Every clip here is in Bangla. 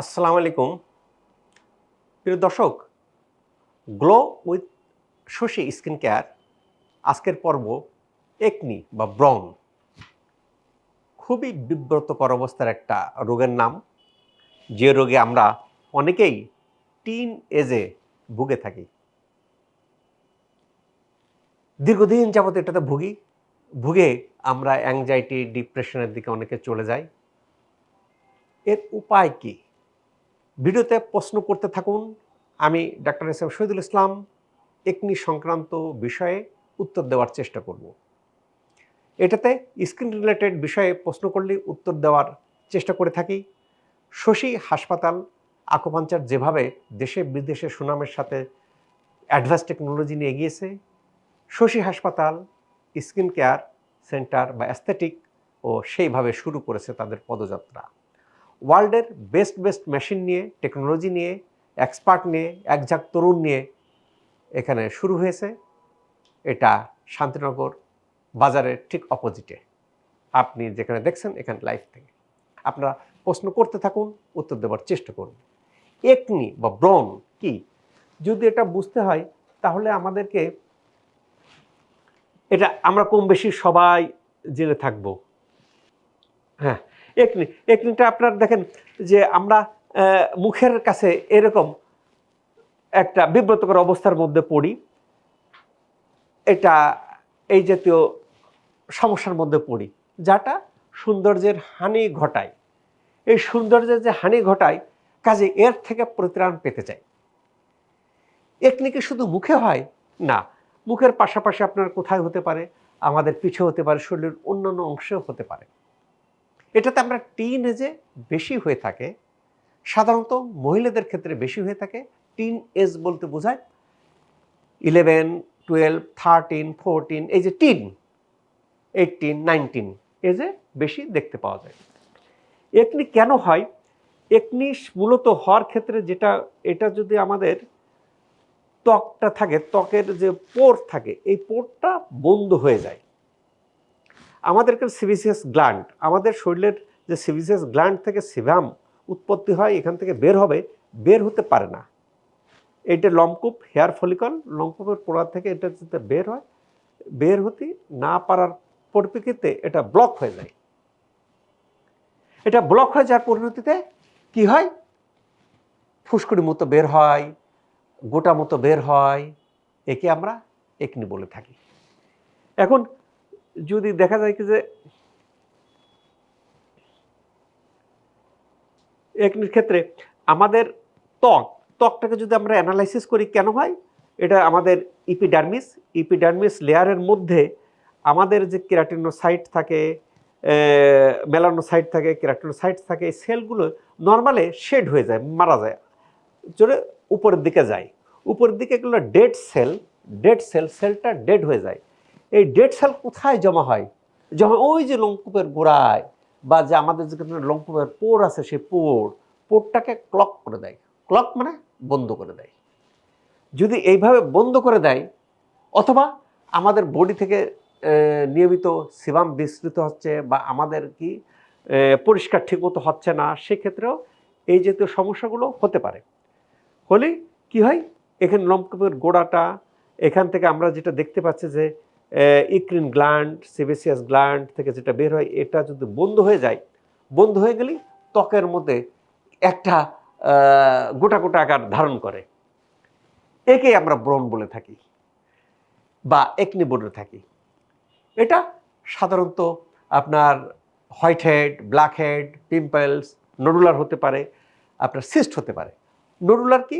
আসসালামু আলাইকুম। প্রিয় দর্শক glow with Shashi skin care আজকের পর্ব একনি বা ব্রন খুবই বিব্রতকর অবস্থার একটা রোগের নাম। যে রোগে আমরা অনেকেই টিন এজে ভুগে থাকি। দীর্ঘদিন যাবত এটাতে ভুগি। ভুগে আমরা অ্যাংজাইটি ডিপ্রেশনের দিকে অনেকে চলে যাই। এর উপায় কী? ভিডিওতে প্রশ্ন করতে থাকুন। আমি doctor S M Shahidul Islam acne সংক্রান্ত বিষয়ে উত্তর দেওয়ার চেষ্টা করব। এটাতে স্কিন রিলেটেড বিষয়ে প্রশ্ন করলে উত্তর দেওয়ার চেষ্টা করে থাকি। শশী হাসপাতাল, আকোপাঞ্চার যেভাবে দেশে বিদেশে সুনামের সাথে অ্যাডভান্স টেকনোলজি নিয়ে এগিয়েছে, শশী হাসপাতাল, স্কিন কেয়ার সেন্টার বা অ্যাস্থেটিক ও সেইভাবে শুরু করেছে তাদের পদযাত্রা। ওয়ার্ল্ডের বেস্ট বেস্ট মেশিন নিয়ে, টেকনোলজি নিয়ে, এক্সপার্ট নিয়ে, একঝাক তরুণ নিয়ে এখানে শুরু হয়েছে। এটা শান্তিনগর বাজারের ঠিক অপোজিটে। আপনি যেখানে দেখছেন এখানে লাইভ থেকে। আপনারা প্রশ্ন করতে থাকুন, উত্তর দেওয়ার চেষ্টা করুন। একনি বা ব্রন কি? যদি এটা বুঝতে হয়, তাহলে আমাদেরকে এটা আমরা কম বেশি সবাই জেনে থাকব। হ্যাঁ একনি, একনিটা আপনার দেখেন যে আমরা মুখের কাছে এরকম একটা বিব্রতকর অবস্থার মধ্যে পড়ি। এটা এই জাতীয় সমস্যার মধ্যে পড়ি, যাটা সৌন্দর্যের হানি ঘটায়। এই সৌন্দর্যের যে হানি ঘটায়, কাজে এর থেকে পরিত্রাণ পেতে চাই। একনিকে শুধু মুখে হয় না, মুখের পাশাপাশি আপনার কোথায় হতে পারে, আমাদের পিছে হতে পারে, শরীরের অন্যান্য অংশেও হতে পারে। এটাতে আমরা টিন এজে বেশি হয়ে থাকে, সাধারণত মহিলাদের ক্ষেত্রে বেশি হয়ে থাকে টিন এজ বলতে বোঝায় ইলেভেন টুয়েলভ থার্টিন ফোরটিন এই যে টিন এইটিন নাইনটিন এজে বেশি দেখতে পাওয়া যায়। একনি কেন হয়? একনি মূলত হওয়ার ক্ষেত্রে যেটা, এটা যদি আমাদের ত্বকটা থাকে, ত্বকের যে পোর থাকে, এই পোরটা বন্ধ হয়ে যায়। আমাদেরকে সিভিসিয়াস গ্ল্যান্ড আমাদের শরীরের যে সিভিসিয়াস গ্ল্যান্ড থেকে সিভাম উৎপত্তি হয়, এখান থেকে বের হবে, বের হতে পারে না। এটা লমকূপ হেয়ার ফলিকল লমকূপের পোড়া থেকে এটা যাতে বের হয়, বের হতে না পারার পরিপ্রেক্ষিতে এটা ব্লক হয়ে যায়। এটা ব্লক হয়ে যাওয়ার পরিণতিতে কি হয়? ফুসকুড়ি মতো বের হয়, গোটা মতো বের হয়, একে আমরা একনি বলে থাকি। এখন যদি দেখা যায় কি যে একনির ক্ষেত্রে আমাদের ত্বক, ত্বকটাকে যদি আমরা অ্যানালাইসিস করি কেন হয়? এটা আমাদের ইপিডার্মিস ইপিডার্মিস লেয়ারের মধ্যে আমাদের যে কেরাটিনোসাইট থাকে মেলানোসাইট থাকে, কেরাটিনোসাইট থাকে, এই সেলগুলো নর্মালে শেড হয়ে যায়, মারা যায়। চলে উপরের দিকে যায়। উপরের দিকে এগুলো ডেড সেল ডেড সেল সেলটা ডেড হয়ে যায়। এই ডেড সেল কোথায় জমা হয়? জমা ওই যে লঙ্কুপের গোড়ায় বা যে আমাদের যেখানে লঙ্কুপের পোর আছে সেই পোর পোরটাকে ক্লক করে দেয়। ক্লক মানে বন্ধ করে দেয়। যদি এইভাবে বন্ধ করে দেয়, অথবা আমাদের বডি থেকে নিয়মিত সিবাম বিস্তৃত হচ্ছে বা আমাদের কি পরিষ্কার ঠিকমতো হচ্ছে না, সেক্ষেত্রেও এই জাতীয় সমস্যাগুলো হতে পারে। হলে কি হয়? এখানে লম্পকূপের গোড়াটা, এখান থেকে আমরা যেটা দেখতে পাচ্ছি যে ইক্রিন গ্ল্যান্ড সেবেসিয়াস গ্ল্যান্ড থেকে যেটা বের হয়, এটা যদি বন্ধ হয়ে যায়, বন্ধ হয়ে গেলেই ত্বকের মধ্যে একটা গোটা গোটা আকার ধারণ করে। একে আমরা ব্রণ বলে থাকি বা একনি বলে থাকি। এটা সাধারণত আপনার whitehead, blackhead, pimples, nodular হতে পারে, আপনার সিস্ট হতে পারে। নডুলার কি?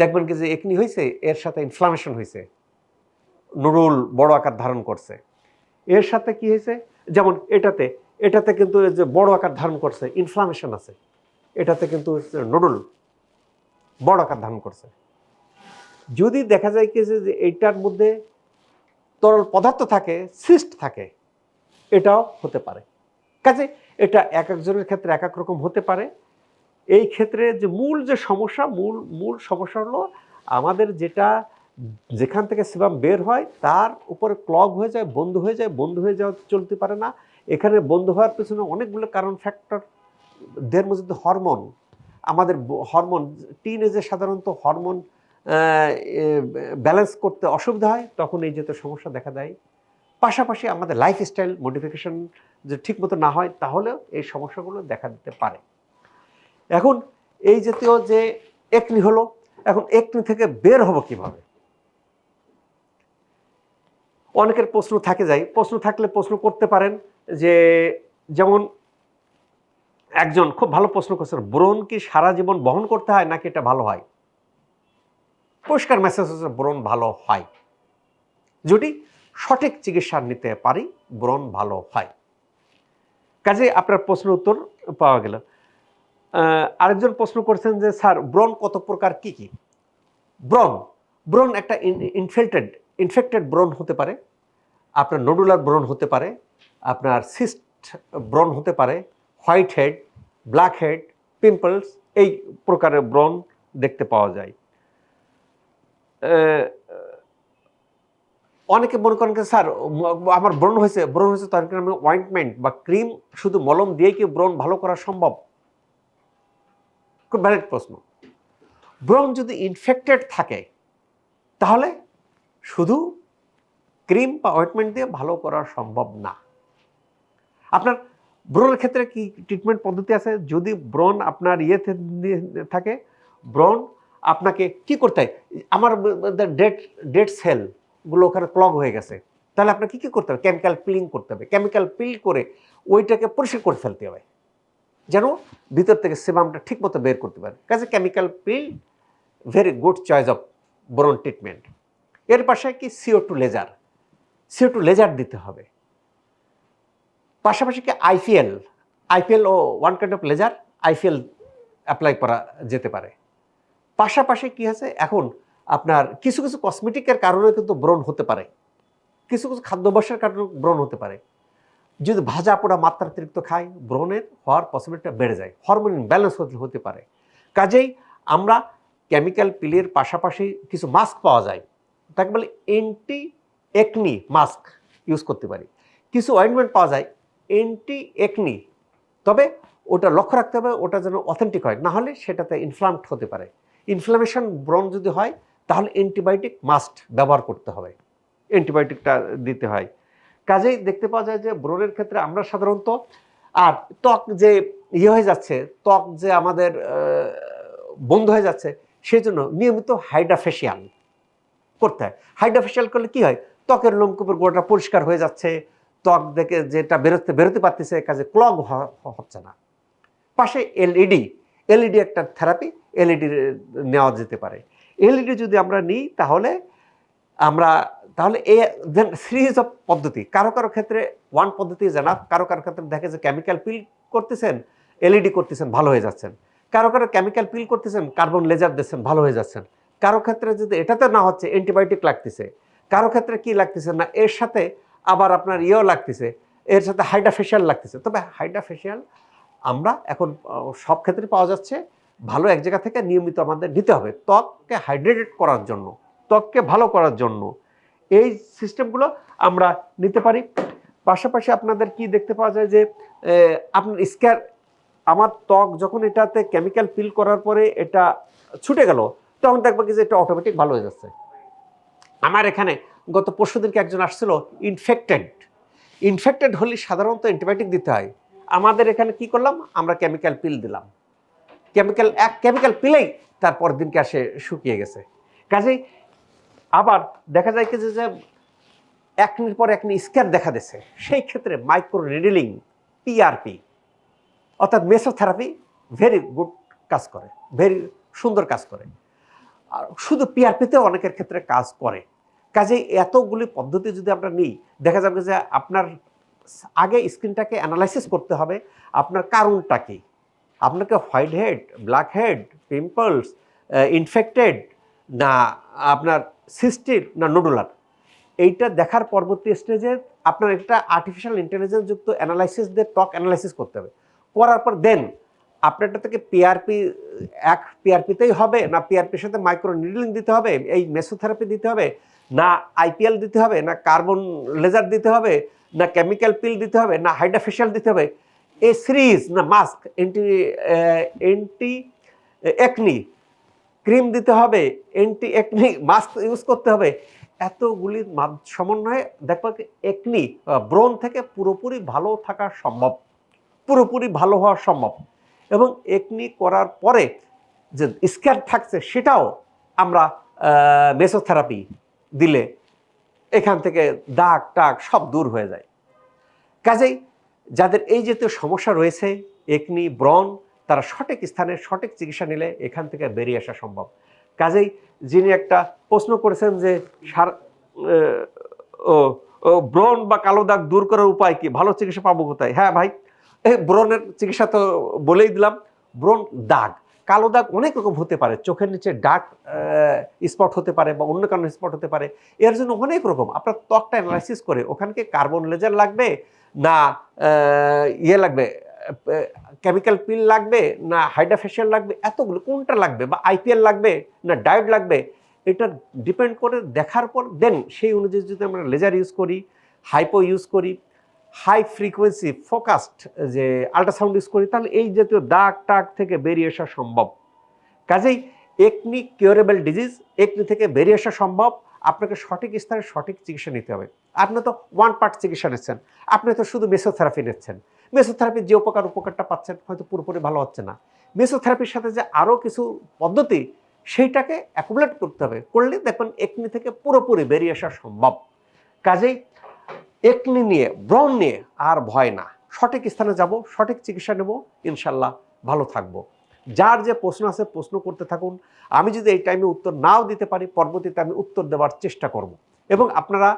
দেখবেন কি যে একনি হয়েছে এর সাথে ইনফ্লামেশন হয়েছে নুডুল বড় আকার ধারণ করছে। এর সাথে কি হয়েছে? যেমন এটাতে এটাতে কিন্তু যে বড় আকার ধারণ করছে ইনফ্লামেশন আছে। এটাতে কিন্তু নুডুল বড় আকার ধারণ করছে। যদি দেখা যায় কি যে এইটার মধ্যে তরল পদার্থ থাকে সিস্ট থাকে, এটাও হতে পারে। কাজে এটা এক একজনের ক্ষেত্রে এক এক রকম হতে পারে। এই ক্ষেত্রে যে মূল যে সমস্যা, মূল মূল সমস্যা হলো আমাদের যেটা যেখান থেকে সেবাম বের হয়, তার উপরে ক্লগ হয়ে যায়, বন্ধ হয়ে যায়, বন্ধ হয়ে যাওয়া চলতে পারে না। এখানে বন্ধ হওয়ার পেছনে অনেকগুলো কারণ ফ্যাক্টর দের মধ্যে হরমোন আমাদের হরমোন টিন এজে সাধারণত হরমোন ব্যালেন্স করতে অসুবিধা হয়, তখন এই জাতীয় সমস্যা দেখা দেয়। পাশাপাশি আমাদের লাইফস্টাইল মডিফিকেশন ঠিক মতো না হয়, তাহলেও এই সমস্যাগুলো দেখা দিতে পারে। এখন এই জাতীয় যে একনি হলো, এখন একনি থেকে বের হব কীভাবে? অনেকের প্রশ্ন থাকে যায় প্রশ্ন থাকলে প্রশ্ন করতে পারেন যে, যেমন একজন খুব ভালো প্রশ্ন করছেন ব্রণ কি সারা জীবন বহন করতে হয় নাকি এটা ভালো হয়? পরিষ্কার মেসেজ হচ্ছে ব্রণ ভালো হয়। যদি সঠিক চিকিৎসা নিতে পারি, ব্রণ ভালো হয়। কাজে আপনার প্রশ্নের উত্তর পাওয়া গেল। আরেকজন প্রশ্ন করছেন যে, স্যার, ব্রণ কত প্রকার, কি কি? ব্রণ ব্রণ একটা ইনফেক্টেড ইনফেক্টেড ব্রণ হতে পারে, আপনার নডুলার ব্রণ হতে পারে, আপনার সিস্ট ব্রণ হতে পারে whitehead blackhead pimples এই প্রকারের ব্রণ দেখতে পাওয়া যায়। অনেকে মনে করেন স্যার, আমার ব্রণ হয়েছে ব্রণ হয়েছে তার কারণে অয়েন্টমেন্ট বা ক্রিম শুধু মলম দিয়ে কি ব্রণ ভালো করা সম্ভব? খুব ভ্যালিড প্রশ্ন। ব্রণ যদি ইনফেক্টেড থাকে, তাহলে শুধু ক্রিম বা অয়েন্টমেন্ট দিয়ে ভালো করা সম্ভব না। আপনার ব্রণের ক্ষেত্রে কি ট্রিটমেন্ট পদ্ধতি আছে? যদি ব্রণ আপনার ইয়েতে থাকে, ব্রণ আপনাকে কি করতে হয়? আমার ডেড ডেড সেলগুলো ওখানে ক্লগ হয়ে গেছে। তাহলে আপনাকে কি করতে হবে? কেমিক্যাল পিলিং করতে হবে। কেমিক্যাল পিল করে ওইটাকে পরিষ্কার করে ফেলতে হবে। যেন ভিতর থেকে সেবামটা ঠিক মতো বের করতে পারে। কাজে chemical peel very good choice of ব্রন treatment এর পাশে কি CO two laser CO two laser দিতে হবে। পাশাপাশি কি IPL IPL O one kind of laser IPL apply করা যেতে পারে। পাশাপাশি কি আছে? এখন আপনার কিছু কিছু কসমেটিকের কারণে কিন্তু ব্রণ হতে পারে। কিছু কিছু খাদ্যাভ্যাসের কারণে ব্রণ হতে পারে। যদি ভাজা পোড়া মাত্রাতিরিক্ত খায়, ব্রণের হওয়ার পসিবিলিটিটা বেড়ে যায়। হরমোন ব্যালেন্স হতে হতে পারে। কাজেই আমরা কেমিক্যাল পিলের পাশাপাশি কিছু মাস্ক পাওয়া যায়। তাকে বলে এন্টি একনি মাস্ক ইউজ করতে পারি। কিছু অয়েন্টমেন্ট পাওয়া যায় এন্টি একনি তবে ওটা লক্ষ্য রাখতে হবে ওটা যেন অথেন্টিক হয়, না হলে সেটাতে ইনফ্লামড হতে পারে। ইনফ্লামেশন ব্রণ যদি হয়, তাহলে অ্যান্টিবায়োটিক মাস্ট ব্যবহার করতে হবে। অ্যান্টিবায়োটিকটা দিতে হয়। কাজেই দেখতে পাওয়া যায় যে ব্রণের ক্ষেত্রে আমরা সাধারণত, আর ত্বক যে ইয়ে হয়ে যাচ্ছে, ত্বক যে আমাদের বন্ধ হয়ে যাচ্ছে সেই জন্য নিয়মিত হাইড্রাফেশিয়াল করতে হয়। হাইড্রাফেশিয়াল করলে কি হয়? ত্বকের লোমকূপের গোড়াটা পরিষ্কার হয়ে যাচ্ছে। ত্বক দেখে যেটা বেরোতে বেরোতে পারতেছে, কাজে ক্লগ হচ্ছে না। পাশে এলইডি এলইডি একটা থেরাপি এলইডি নেওয়া যেতে পারে। এলইডি যদি আমরা নিই, তাহলে আমরা, তাহলে এ দেন সিরিজ অফ পদ্ধতি। কারও কারও ক্ষেত্রে ওয়ান পদ্ধতি জানা কারও কারও ক্ষেত্রে দেখে যে কেমিক্যাল পিল করতেছেন এলইডি করতেছেন, ভালো হয়ে যাচ্ছেন। কারও কারও কেমিক্যাল পিল করতেছেন কার্বন লেজার দিচ্ছেন, ভালো হয়ে যাচ্ছেন। কারও ক্ষেত্রে যদি এটাতে না হচ্ছে অ্যান্টিবায়োটিক লাগতেছে। কারও ক্ষেত্রে কি লাগতেছে না, এর সাথে আবার আপনার ইয়েও লাগতেছে, এর সাথে হাইড্রাফেশিয়াল লাগতেছে। তবে হাইড্রাফেশিয়াল আমরা এখন সব ক্ষেত্রে পাওয়া যাচ্ছে, ভালো এক জায়গা থেকে নিয়মিত আমাদের নিতে হবে। ত্বককে হাইড্রেটেড করার জন্য, ত্বককে ভালো করার জন্য এই সিস্টেমগুলো আমরা নিতে পারি। পাশাপাশি আপনাদের কি দেখতে পাওয়া যায় যে আপনার স্ক্যার আমার ত্বক যখন এটাতে কেমিক্যাল ফিল করার পরে এটা ছুটে গেল তখন দেখব কি যে এটা অটোমেটিক ভালো হয়ে যাচ্ছে। আমার এখানে গত পরশু দিনকে একজন আসছিল ইনফেক্টেড ইনফেক্টেড হলে সাধারণত অ্যান্টিবায়োটিক দিতে হয়। আমাদের এখানে কি করলাম? আমরা কেমিক্যাল পিল দিলাম। কেমিক্যাল এক কেমিক্যাল পিলেই তারপর দিনকে আসে শুকিয়ে গেছে। কাজেই আবার দেখা যায় কি যে যে একনির পর এক একনি স্ক্যার দেখা দিছে সেই ক্ষেত্রে মাইক্রো রিডিলিং পিআরপি অর্থাৎ মেসোথেরাপি ভেরি গুড কাজ করে। ভেরি সুন্দর কাজ করে। শুধু পিআরপিতেও অনেকের ক্ষেত্রে কাজ করে। কাজে এতগুলি পদ্ধতি যদি আমরা নিই, দেখা যাবে যে আপনার আগে স্ক্রিনটাকে অ্যানালাইসিস করতে হবে, আপনার কারণটা কি? আপনাকে whitehead blackhead pimples infected না আপনার সিস্টির না নোডুলার এইটা দেখার পরবর্তী স্টেজে আপনার একটা আর্টিফিশিয়াল ইন্টেলিজেন্স যুক্ত অ্যানালাইসিস দিয়ে টক অ্যানালাইসিস করতে হবে। করার পর দেন আপনারটা থেকে পিআরপি এক পিআরপিতেই হবে না পিআরপির সাথে মাইক্রো নিডলিং দিতে হবে, এই মেসোথেরাপি দিতে হবে, না আইপিএল দিতে হবে, না কার্বন লেজার দিতে হবে, না কেমিক্যাল পিল দিতে হবে, না হাইড্রাফেশিয়াল দিতে হবে, এ সিরিজ না mask anti anti acne cream দিতে হবে অ্যান্টি একনি মাস্ক ইউজ করতে হবে এতগুলির সমন্বয়ে দেখবা একনি ব্রণ থেকে পুরোপুরি ভালো থাকা সম্ভব, পুরোপুরি ভালো হওয়া সম্ভব। এবং একনি করার পরে যে স্ক্যার থাকছে সেটাও আমরা মেসোথেরাপি দিলে এখান থেকে দাগ টাক সব দূর হয়ে যায়। কাজেই যাদের এই জাতীয় সমস্যা রয়েছে একনি ব্রণ, তারা সঠিক স্থানে সঠিক চিকিৎসা নিলে এখান থেকে বেরিয়ে আসা সম্ভব। কাজেই যিনি একটা প্রশ্ন করেছেন যে সার ব্রণ বা কালো দাগ দূর করার উপায় কি? ভালো চিকিৎসা পাবো কোথায়? হ্যাঁ ভাই? ব্রণের চিকিৎসা তো বলেই দিলাম। ব্রণ দাগ। কালো দাগ অনেক রকম হতে পারে। চোখের নিচে ডার্ক স্পট হতে পারে বা অন্য কারণে স্পট হতে পারে। এর জন্য অনেক রকম। আপনার ত্বকটা অ্যানালাইসিস করে, ওখানকে কার্বন লেজার লাগবে না ইয়ে লাগবে কেমিক্যাল পিল লাগবে না হাইড্রাফেশিয়াল লাগবে, এতগুলো কোনটা লাগবে বা আইপিএল লাগবে না ডায়েট লাগবে, এটা ডিপেন্ড করে দেখার পর দেন সেই অনুযায়ী যদি আমরা লেজার ইউজ করি হাইপো ইউজ করি হাই ফ্রিকোয়েন্সি ফোকাসড যে আল্ট্রাসাউন্ড ইউজ করি তাহলে এই জাতীয় দাগ টাগ থেকে বেরিয়ে আসা সম্ভব। কাজেই একনি কিউরেবল ডিজিজ একনি থেকে বেরিয়ে আসা সম্ভব। আপনাকে সঠিক স্থানে সঠিক চিকিৎসা নিতে হবে। আপনি তো ওয়ান পার্ট চিকিৎসা নিচ্ছেন। আপনি তো শুধু মেসোথেরাপি নিচ্ছেন। মেসোথেরাপির যে উপকার, উপকারটা পাচ্ছেন, হয়তো পুরোপুরি ভালো হচ্ছে না। মেসোথেরাপির সাথে যে আরও কিছু পদ্ধতি, সেইটাকে অ্যাকুমুলেট করতে হবে। করলে দেখবেন একনি থেকে পুরোপুরি বেরিয়ে আসা সম্ভব। কাজেই একনি নিয়ে, ব্রণ নিয়ে আর ভয় না। সঠিক স্থানে যাব, সঠিক চিকিৎসা নেব, ইনশাল্লাহ ভালো থাকব। যার যে প্রশ্ন আছে প্রশ্ন করতে থাকুন। আমি যদি এই টাইমে উত্তর নাও দিতে পারি, পরবর্তীতে আমি উত্তর দেওয়ার চেষ্টা করব। এবং আপনারা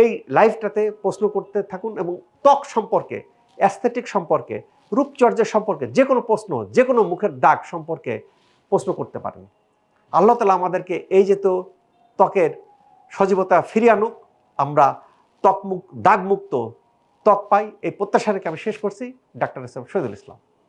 এই লাইফটাতে প্রশ্ন করতে থাকুন এবং ত্বক সম্পর্কে অ্যাস্থেটিক সম্পর্কে, রূপচর্যা সম্পর্কে, যে কোনো প্রশ্ন, যে কোনো মুখের দাগ সম্পর্কে প্রশ্ন করতে পারেন। আল্লাহ তালা আমাদেরকে এই যে তো ত্বকের সজীবতা ফিরিয়ে আনুক, আমরা ত্বক মুক দাগমুক্ত ত্বক পাই এই প্রত্যাশা রেখে আমি শেষ করছি। ডাক্তার সৈদুল ইসলাম।